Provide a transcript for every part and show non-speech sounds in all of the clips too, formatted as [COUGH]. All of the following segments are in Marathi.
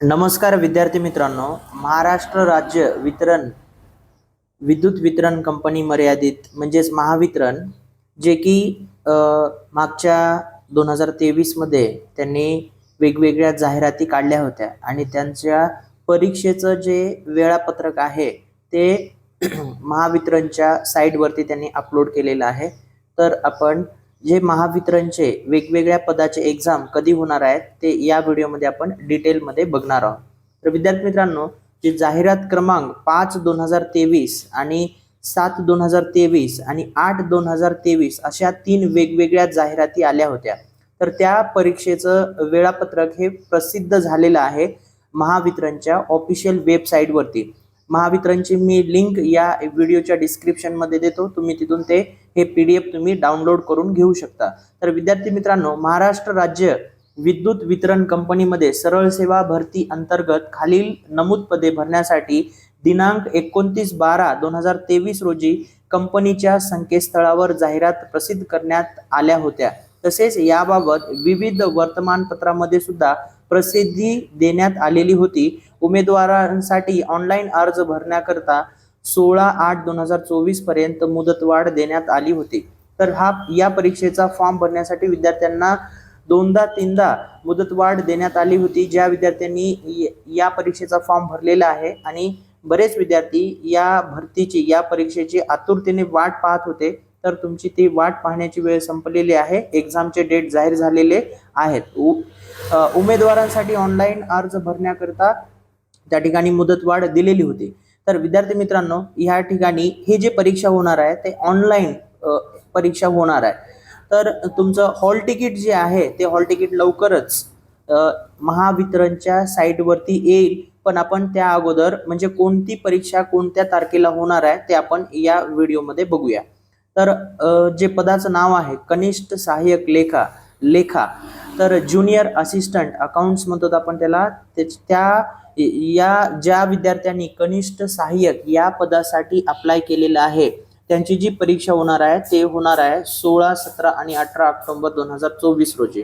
नमस्कार विद्यार्थी मित्रांनो महाराष्ट्र राज्य वितरण विद्युत वितरण कंपनी मर्यादित म्हणजेच महावितरण जे की मागच्या दोन हजार तेवीसमध्ये त्यांनी वेगवेगळ्या जाहिराती काढल्या होत्या आणि त्यांच्या परीक्षेचं जे वेळापत्रक आहे ते [CLEARS THROAT] महावितरणच्या साईटवरती त्यांनी अपलोड केलेलं आहे. तर आपण जे महावितरणचे वेगवेगळ्या पदाचे एक्झाम कधी होणार आहेत ते या व्हिडिओमध्ये आपण डिटेलमध्ये बघणार आहोत. तर विद्यार्थी मित्रांनो जे जाहिरात क्रमांक पाच दोन हजार तेवीस आणि सात दोन हजार तेवीस आणि आठ दोन हजार तेवीस अशा तीन वेगवेगळ्या जाहिराती आल्या होत्या. तर त्या परीक्षेचं वेळापत्रक हे प्रसिद्ध झालेलं आहे महावितरणच्या ऑफिशियल वेबसाईटवरती महावितरणची मी लिंक या व्हिडिओच्या डिस्क्रिप्शनमध्ये देतो. तुम्ही तिथून ते हे पी डी एफ तुम्ही डाउनलोड करून घेऊ शकता. तर विद्यार्थी मित्रांनो महाराष्ट्र राज्य विद्युत वितरण कंपनीमध्ये सरळ सेवा भरती अंतर्गत खालील नमूद पदे भरण्यासाठी दिनांक एकोणतीस बारा दोन हजार तेवीस रोजी कंपनीच्या संकेतस्थळावर जाहिरात प्रसिद्ध करण्यात आल्या होत्या. तसेच याबाबत विविध वर्तमानपत्रामध्ये सुद्धा प्रसिद्धी देण्यात आलेली होती. उमेदवारांसाठी ऑनलाईन अर्ज भरण्याकरता सोळा आठ दोन हजार चोवीसपर्यंत मुदतवाढ देण्यात आली होती. तर हा या परीक्षेचा फॉर्म भरण्यासाठी विद्यार्थ्यांना दोनदा तीनदा मुदतवाढ देण्यात आली होती. ज्या विद्यार्थ्यांनी या परीक्षेचा फॉर्म भरलेला आहे आणि बरेच विद्यार्थी या भरतीची या परीक्षेची आतुरतेने वाट पाहत होते तर तुमची ती वाट पाहण्याची वेळ संपलेली आहे. एक्झामचे डेट जाहीर झालेले आहेत. उ- उमेदवारांसाठी ऑनलाईन अर्ज भरण्याकरता त्या ठिकाणी मुदतवाढ दिलेली होती. तर विद्यार्थी मित्रांनो ह्या ठिकाणी हे जे परीक्षा होणार आहे ते ऑनलाईन परीक्षा होणार आहे. तर तुमचं हॉल तिकीट जे आहे ते हॉल तिकीट लवकरच महावितरणच्या साईटवरती येईल. पण आपण त्या अगोदर म्हणजे कोणती परीक्षा कोणत्या तारखेला होणार आहे ते आपण या व्हिडिओमध्ये बघूया. तर जे पदाचं नाव आहे कनिष्ठ सहाय्यक लेखा लेखा. तर ज्युनियर असिस्टंट अकाउंट्स म्हणतो आपण त्याला त्या या ज्या विद्यार्थ्यांनी कनिष्ठ सहाय्यक या पदासाठी अप्लाय केलेलं आहे त्यांची जी परीक्षा होणार आहे ते होणार आहे सोळा सतरा आणि अठरा ऑक्टोबर दोन हजार चोवीस रोजी.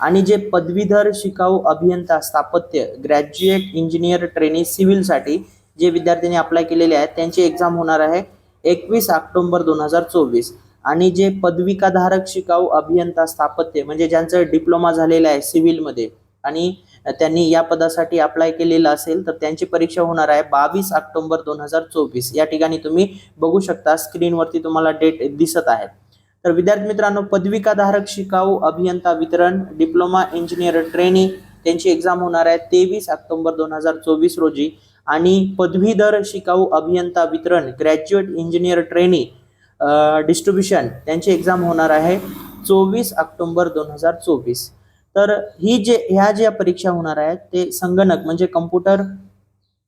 आणि जे पदवीधर शिकाऊ अभियंता स्थापत्य ग्रॅज्युएट इंजिनियर ट्रेनिंग सिव्हिलसाठी जे विद्यार्थ्यांनी अप्लाय केलेले आहेत त्यांची एक्झाम होणार आहे एकवीस ऑक्टोबर दोन हजार चोवीस. आणि जे पदविकाधारक शिकाऊ अभियंता स्थापत्य म्हणजे ज्यांचं डिप्लोमा झालेलं आहे सिव्हिलमध्ये आणि त्यांनी या पदासाठी अप्लाय केलेलं असेल तर त्यांची परीक्षा होणार आहे बावीस ऑक्टोबर दोन हजार चोवीस. या ठिकाणी तुम्ही बघू शकता स्क्रीनवरती तुम्हाला डेट दिसत आहे. तर विद्यार्थी मित्रांनो पदविकाधारक शिकाऊ अभियंता वितरण डिप्लोमा इंजिनियर ट्रेनिंग त्यांची एक्झाम होणार आहे तेवीस ऑक्टोबर दोन हजार चोवीस रोजी. आणि पदवीधर शिकाऊ अभियंता वितरण ग्रॅज्युएट इंजिनियर ट्रेनिंग डिस्ट्रीब्युशन त्यांची एक्झाम होणार आहे चोवीस ऑक्टोबर दोन हजार चोवीस. तर ही जे ह्या ज्या परीक्षा होणार आहेत ते संगणक म्हणजे कम्प्युटर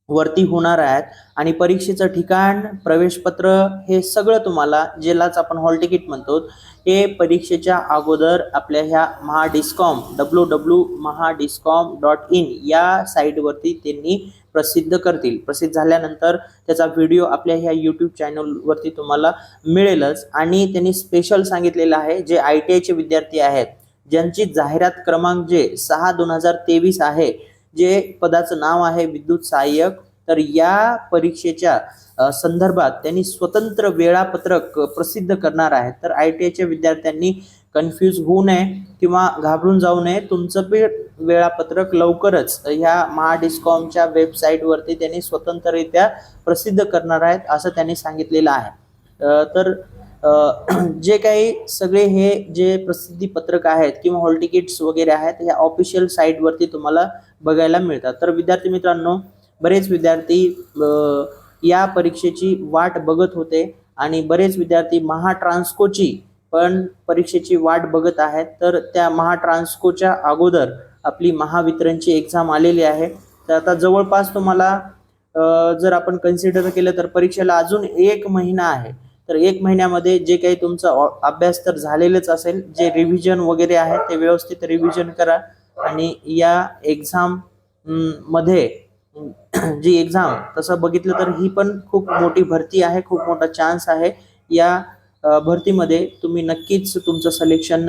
वरती होणार आहेत आणि परीक्षेचं ठिकाण प्रवेशपत्र हे सगळं तुम्हाला ज्यालाच आपण हॉल तिकीट म्हणतो हे परीक्षेच्या अगोदर आपल्या ह्या Mahadiscom W W Mahadiscom dot in या साईटवरती त्यांनी प्रसिद्ध करतील. प्रसिद्ध झाल्यानंतर त्याचा व्हिडिओ आपल्या ह्या यूट्यूब चॅनलवरती तुम्हाला मिळेलच. आणि त्यांनी स्पेशल सांगितलेलं आहे जे आय टी आयचे विद्यार्थी आहेत ज्यांची जाहिरात क्रमांक जे सहा दोन हजार तेवीस आहे जे पदाचं नाव आहे विद्युत सहाय्यक तर या परीक्षेच्या संदर्भात त्यांनी स्वतंत्र वेळापत्रक प्रसिद्ध करणार आहे तर आय टी आयच्या विद्यार्थ्यांनी कन्फ्यूज होऊ नये किंवा घाबरून जाऊ नये. तुमचं पे वेळापत्रक लवकरच ह्या महाडिस्कॉमच्या वेबसाईटवरती त्यांनी स्वतंत्ररित्या प्रसिद्ध करणार आहेत असं त्यांनी सांगितलेलं आहे. तर [CLEARS THROAT] जे काही सगळे हे जे प्रसिद्धी पत्रक आहेत किंवा हॉल तिकीट्स वगैरे आहेत ह्या ऑफिशियल साईटवरती तुम्हाला बघायला मिळतात. तर विद्यार्थी मित्रांनो बरेच विद्यार्थी या परीक्षेची वाट बघत होते आणि बरेच विद्यार्थी महाट्रान्स्कोची पण परीक्षेची वाट बघत आहेत. तर त्या महाट्रान्स्कोच्या अगोदर आपली महावितरणची एक्झाम आलेली आहे. तर आता जवळपास तुम्हाला जर आपण कन्सिडर केलं तर परीक्षेला अजून एक महिना आहे. तर एक महिन्यामध्ये जे काही तुमचा ऑ- अभ्यास तर झालेलंच असेल जे रिव्हिजन वगैरे आहे ते व्यवस्थित रिव्हिजन करा. आणि या एक्झाममध्ये जी एक्झाम तसं बघितलं तर ही पण खूप मोठी भरती आहे खूप मोठा चान्स आहे. या भरतीमध्ये तुम्ही नक्कीच तुमचं सलेक्शन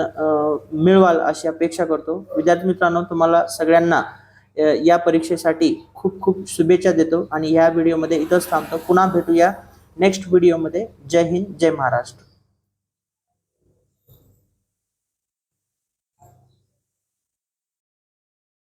मिळवाल अशी अपेक्षा करतो. विद्यार्थी मित्रांनो तुम्हाला सगळ्यांना या परीक्षेसाठी खूप खूप शुभेच्छा देतो आणि ह्या व्हिडिओमध्ये इथंच थांबतो. पुन्हा भेटूया नेक्स्ट व्हिडिओमध्ये जय हिंद जय महाराष्ट्र.